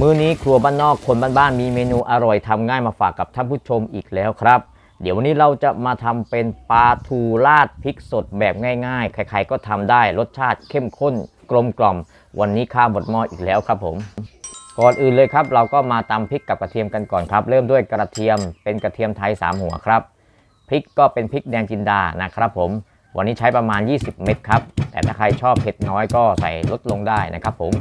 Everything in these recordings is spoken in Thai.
มื้อนี้ครัวบ้านนอกคนบ้านๆมีเมนูอร่อยทำง่ายมาฝากกับท่านผู้ชมอีกแล้วครับ เดี๋ยววันนี้เราจะมาทำเป็นปลาทูราดพริกสดแบบง่ายๆ ใครๆก็ทำได้รสชาติเข้มข้นกลมกล่อม วันนี้ข้าวหมดหม้ออีกแล้วครับผม ก่อนอื่นเลยครับ เราก็มาตำพริกกับกระเทียมกันก่อนครับ เริ่มด้วยกระเทียมเป็นกระเทียมไทย 3 หัวครับพริกก็เป็นพริกแดงจินดานะครับผม วันนี้ใช้ประมาณ 20 เม็ดครับแต่ถ้าใครชอบเผ็ดน้อยก็ใส่ลดลงได้นะครับผม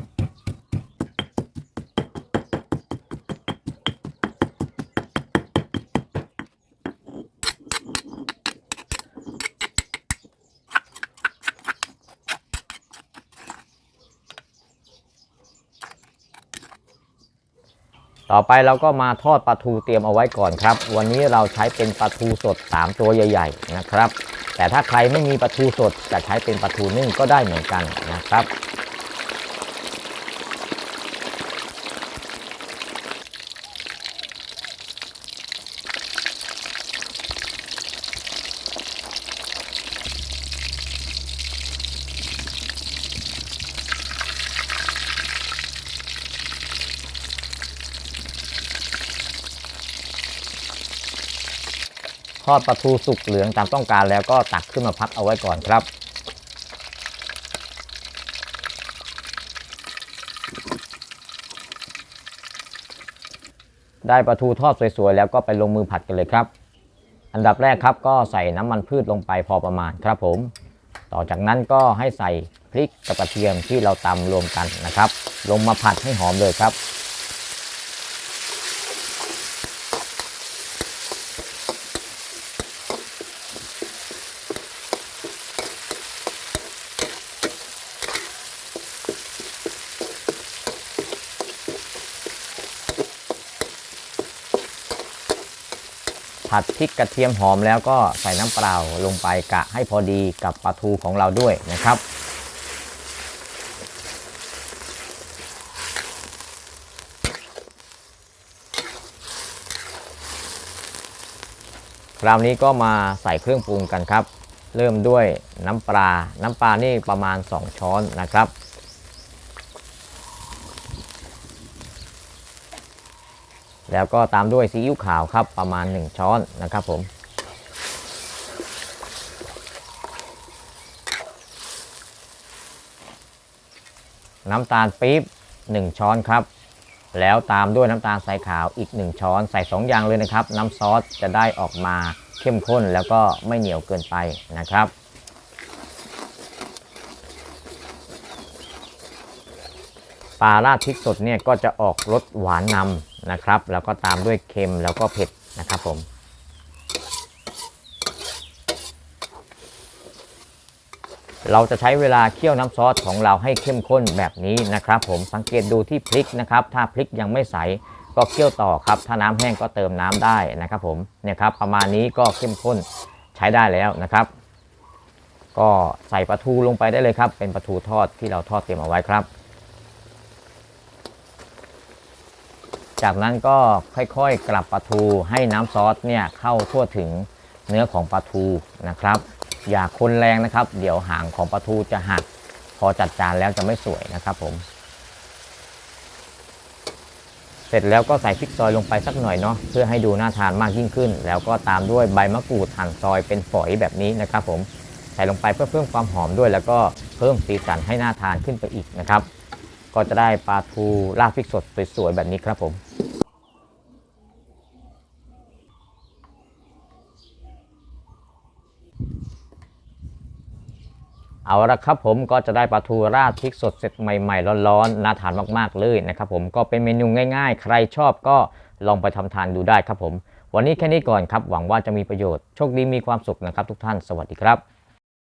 ต่อไปเราก็มาทอดปลาทูเตรียมเอาไว้ก่อนครับ วันนี้เราใช้เป็นปลาทูสด 3 ตัวใหญ่ ๆ นะครับ แต่ถ้าใครไม่มีปลาทูสดจะใช้เป็นปลาทูนึ่งก็ได้เหมือนกันนะครับ ทอดปลาทูสุกเหลืองตามต้องการแล้วก็ตักขึ้นมาพักเอาไว้ก่อนครับ ได้ปลาทูทอดสวยๆแล้วก็ไปลงมือผัดกันเลยครับ อันดับแรกครับก็ใส่น้ำมันพืชลงไปพอประมาณครับผม ต่อจากนั้นก็ให้ใส่พริกกับกระเทียมที่เราตำรวมกันนะครับ ลงมาผัดให้หอมเลยครับ ผัดพริกกระเทียมหอมแล้วก็ใส่น้ำเปล่าลงไปกะให้พอดีกับปลาทูของเราด้วยนะครับ คราวนี้ก็มาใส่เครื่องปรุงกันครับ เริ่มด้วยน้ำปลา น้ำปลานี่ประมาณ 2 ช้อนนะครับ แล้วก็ตามด้วยซีอิ๊วขาวครับประมาณ 1 ช้อนนะครับผม น้ำตาลปี๊บ1 ช้อนครับ แล้วตามด้วยน้ำตาลทรายขาวอีก 1 ช้อนใส่ 2 อย่างเลยนะครับ น้ำซอสจะได้ออกมาเข้มข้นแล้วก็ไม่เหนียวเกินไปนะครับปลาราดพริกสดเนี่ยก็จะออกรสหวานนำ นะครับ แล้วก็ตามด้วยเค็มแล้วก็เผ็ดนะครับผมเราจะใช้เวลาเคี่ยวน้ำซอสของเราให้เข้มข้นแบบนี้นะครับ ผมสังเกตดูที่พริกนะครับ ถ้าพริกยังไม่ใสก็เคี่ยวต่อครับ ถ้าน้ำแห้งก็เติมน้ำได้นะครับ ผมเนี่ยครับประมาณนี้ก็เข้มข้นใช้ได้แล้วนะครับ ก็ใส่ปลาทูลงไปได้เลยครับ เป็นปลาทูทอดที่เราทอดเตรียมเอาไว้ครับ จากนั้นก็ค่อยๆกลับปลาทูให้น้ำซอสเนี่ยเข้าทั่วถึงเนื้อของปลาทูนะครับ อย่าคนแรงนะครับ เดี๋ยวหางของปลาทูจะหัก พอจัดจานแล้วจะไม่สวยนะครับผม เสร็จแล้วก็ใส่พริกซอยลงไปสักหน่อยเนาะเพื่อให้ดูน่าทานมากยิ่งขึ้น แล้วก็ตามด้วยใบมะกรูดหั่นซอยเป็นฝอยแบบนี้นะครับ ผมใส่ลงไปเพื่อเพิ่มความหอมด้วย แล้วก็เพิ่มสีสันให้น่าทานขึ้นไปอีกนะครับ ก็จะได้ปลาทูราดพริกสดสวยๆแบบนี้ครับผมเอาละครับผมก็จะได้ปลาทูราดพริกสดเสร็จใหม่ๆร้อนๆน่าทานมากๆเลยนะครับผมก็เป็นเมนูง่ายๆ ใครชอบก็ลองไปทำทานดูได้ครับผม วันนี้แค่นี้ก่อนครับ หวังว่าจะมีประโยชน์โชคดีมีความสุขนะครับทุกท่านสวัสดีครับ